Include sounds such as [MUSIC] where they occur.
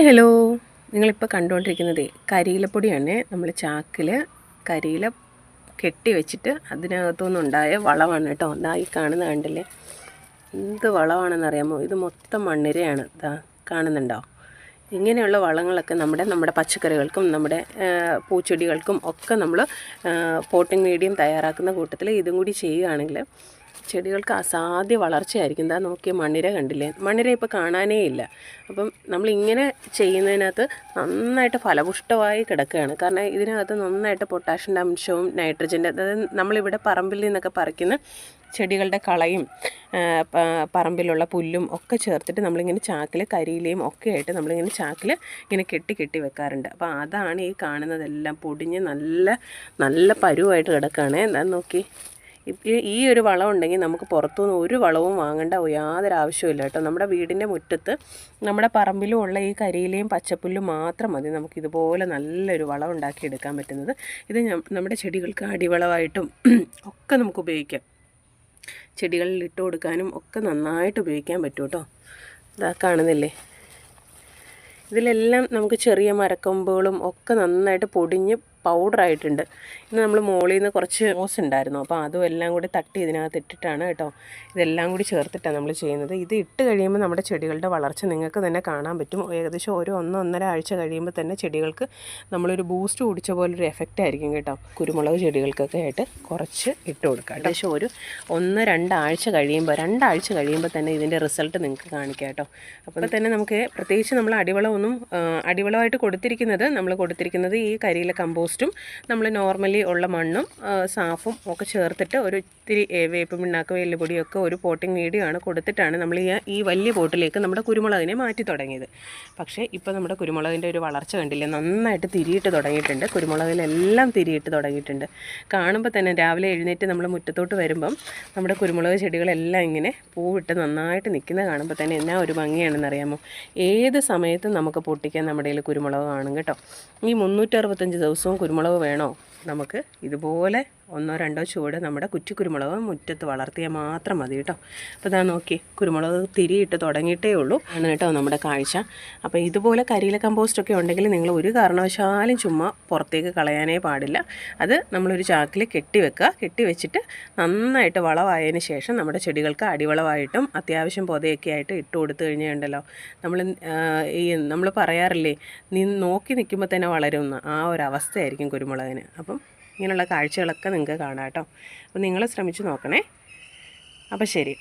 Hi hello. നിങ്ങളിപ്പോൾ കണ്ടുകൊണ്ടിരിക്കുന്നത് കരിയിലപ്പൊടിയാണ്. നമ്മൾ ചാക്കിൽ കരിയില കെട്ടി വെച്ചിട്ട് അതിനകത്തുനിന്നുണ്ടായ വളമാണ് കേട്ടോ. ഇതാ ഈ കാണുന്ന കണ്ടില്ലേ? എന്ത് വളമാണെന്നറിയാമോ ഇത് മൊത്തം മണ്ണിരയാണ്. ഇതാ കാണുന്നുണ്ടോ? ഇങ്ങനെയുള്ള വളങ്ങളൊക്കെ നമ്മുടെ നമ്മുടെ പച്ചക്കറികൾക്കും നമ്മുടെ പൂച്ചെടികൾക്കും ഒക്കെ നമ്മൾ പോട്ടിംഗ് മീഡിയം തയ്യാറാക്കുന്ന കൂട്ടത്തിൽ ഇതും കൂടി ചെയ്യുകയാണെങ്കിൽ ചെടികൾക്ക് അസാധ്യ വളർച്ചയായിരിക്കും. എന്താ നോക്കിയ മണ്ണിര കണ്ടില്ലേ? മണ്ണിര ഇപ്പോൾ കാണാനേ ഇല്ല. അപ്പം നമ്മളിങ്ങനെ ചെയ്യുന്നതിനകത്ത് നന്നായിട്ട് ഫലപുഷ്ടമായി കിടക്കുകയാണ്. കാരണം ഇതിനകത്ത് നന്നായിട്ട് പൊട്ടാഷ്യന്റെ അംശവും നൈട്രജന്റെ അതായത് നമ്മളിവിടെ പറമ്പിൽ നിന്നൊക്കെ പറിക്കുന്ന ചെടികളുടെ കളയും പറമ്പിലുള്ള പുല്ലും ഒക്കെ ചേർത്തിട്ട് നമ്മളിങ്ങനെ ചാക്കിൽ കരിയിലയും ഒക്കെ ആയിട്ട് നമ്മളിങ്ങനെ ചാക്കിൽ ഇങ്ങനെ കെട്ടി കെട്ടി വെക്കാറുണ്ട്. അപ്പോൾ അതാണ് ഈ കാണുന്നതെല്ലാം പൊടിഞ്ഞ് നല്ല നല്ല പരുവായിട്ട് കിടക്കുകയാണ്. എന്താ നോക്കി ഈ- ഒരു വളം ഉണ്ടെങ്കിൽ നമുക്ക് പുറത്തുനിന്ന് ഒരു വളവും വാങ്ങേണ്ട യാതൊരു ആവശ്യമില്ല കേട്ടോ. നമ്മുടെ വീടിന്റെ മുറ്റത്ത് നമ്മുടെ പറമ്പിലും ഉള്ള ഈ കരിയിലയും പച്ചപ്പുല്ലും മാത്രം മതി. നമുക്ക് ഇതുപോലെ നല്ലൊരു വളം ഉണ്ടാക്കി എടുക്കാൻ പറ്റുന്നത്. ഇത് നമ്മുടെ ചെടികൾക്ക് അടിവളമായിട്ടും [CLEARS THROAT] ഒക്കെ നമുക്ക് ഉപയോഗിക്കാം. ചെടികളിൽ ഇട്ട് കൊടുക്കാനും ഒക്കെ നന്നായിട്ട് ഉപയോഗിക്കാൻ പറ്റും കേട്ടോ. ഇതാ കാണുന്നില്ലേ? ഇതിലെല്ലാം നമുക്ക് ചെറിയ മരക്കൊമ്പുകളും ഒക്കെ നന്നായിട്ട് പൊടിഞ്ഞ് പൗഡറായിട്ടുണ്ട്. ഇന്ന് നമ്മൾ മുകളിൽ നിന്ന് കുറച്ച് റോസ് ഉണ്ടായിരുന്നു. അപ്പോൾ അതും എല്ലാം കൂടി തട്ടി ഇതിനകത്ത് ഇട്ടിട്ടാണ് കേട്ടോ. ഇതെല്ലാം കൂടി ചേർത്തിട്ടാണ് നമ്മൾ ചെയ്യുന്നത്. ഇത് ഇട്ട് കഴിയുമ്പോൾ നമ്മുടെ ചെടികളുടെ വളർച്ച നിങ്ങൾക്ക് തന്നെ കാണാൻ പറ്റും. ഏകദേശം ഒരു ഒന്നൊന്നര ആഴ്ച കഴിയുമ്പോൾ തന്നെ ചെടികൾക്ക് നമ്മളൊരു ബൂസ്റ്റ് കുടിച്ച പോലൊരു എഫക്റ്റ് ആയിരിക്കും കേട്ടോ. കുരുമുളക് ചെടികൾക്കൊക്കെ ആയിട്ട് കുറച്ച് ഇട്ട് കൊടുക്കുക ഏകദേശം ഒരു ഒന്ന് രണ്ടാഴ്ച കഴിയുമ്പോൾ രണ്ടാഴ്ച കഴിയുമ്പോൾ തന്നെ ഇതിന്റെ റിസൾട്ട് നിങ്ങൾക്ക് കാണിക്കാം കേട്ടോ. അപ്പോൾ തന്നെ നമുക്ക് പ്രത്യേകിച്ച് നമ്മൾ അടിവളമൊന്നും അടിവളമായിട്ട് കൊടുത്തിരിക്കുന്നത് നമ്മൾ കൊടുത്തിരിക്കുന്നത് ഈ കരിയിലെ കമ്പോസ്റ്റും നമ്മൾ നോർമലി ഉള്ള മണ്ണും സാഫും ഒക്കെ ചേർത്തിട്ട് ഒരു ഇത്തിരി വേപ്പ് പിണ്ണാക്ക് എല്ലുപൊടിയൊക്കെ ഒരു പോട്ടിംഗ് മീഡിയമാണ് കൊടുത്തിട്ടാണ് നമ്മൾ ഈ ഈ വലിയ പോട്ടിലേക്ക് നമ്മുടെ കുരുമുളകിനെ മാറ്റി തുടങ്ങിയത്. പക്ഷേ ഇപ്പോൾ നമ്മുടെ കുരുമുളകിന്റെ ഒരു വളർച്ച കണ്ടില്ലേ നന്നായിട്ട് തിരിയിട്ട് തുടങ്ങിയിട്ടുണ്ട്. കുരുമുളകിലെല്ലാം തിരിയിട്ട് തുടങ്ങിയിട്ടുണ്ട്. കാണുമ്പോൾ തന്നെ രാവിലെ എഴുന്നേറ്റ് നമ്മൾ മുറ്റത്തോട്ട് വരുമ്പം നമ്മുടെ കുരുമുളക് ചെടികളെല്ലാം ഇങ്ങനെ പൂവിട്ട് നന്നായിട്ട് നിൽക്കുന്നത് കാണുമ്പോൾ തന്നെ എന്നാ ഒരു ഭംഗിയാണെന്നറിയാമോ ഏത് സമയത്തും നമുക്ക് പൊട്ടിക്കാൻ നമ്മുടെ കയ്യിൽ കുരുമുളക് കാണും കേട്ടോ. ഈ മുന്നൂറ്ററുപത്തഞ്ച് ദിവസവും കുരുമുളക് വേണോ? നമുക്ക് ഇതുപോലെ ഒന്നോ രണ്ടോ ചുവട് നമ്മുടെ കുറ്റി കുരുമുളക് മുറ്റത്ത് വളർത്തിയാൽ മാത്രം മതി കേട്ടോ. അപ്പോൾ ഇതാ നോക്കി കുരുമുളക് തിരിയിട്ട് തുടങ്ങിയിട്ടേ ഉള്ളൂ. ആണ് കേട്ടോ നമ്മുടെ കാഴ്ച. അപ്പോൾ ഇതുപോലെ കരിയില കമ്പോസ്റ്റൊക്കെ ഉണ്ടെങ്കിൽ നിങ്ങൾ ഒരു കാരണവശാലും ചുമ്മാ പുറത്തേക്ക് കളയാനേ പാടില്ല. അത് നമ്മളൊരു ചാക്കിൽ കെട്ടിവെക്കുക കെട്ടിവെച്ചിട്ട് കെട്ടി വെച്ചിട്ട് നന്നായിട്ട് വളമായതിന് ശേഷം നമ്മുടെ ചെടികൾക്ക് അടിവളമായിട്ടും അത്യാവശ്യം പൊതയൊക്കെ ആയിട്ട് ഇട്ട് കൊടുത്തു കഴിഞ്ഞുണ്ടല്ലോ നമ്മൾ ഈ നമ്മൾ പറയാറില്ലേ നീ നോക്കി നിൽക്കുമ്പോൾ തന്നെ വളരുന്ന ആ ഒരു അവസ്ഥയായിരിക്കും കുരുമുളകിന്. അപ്പം ഇങ്ങനെയുള്ള കാഴ്ചകളൊക്കെ നിങ്ങൾക്ക് കാണാം കേട്ടോ. അപ്പോൾ നിങ്ങൾ ശ്രമിച്ചു നോക്കണേ. അപ്പോൾ ശരി.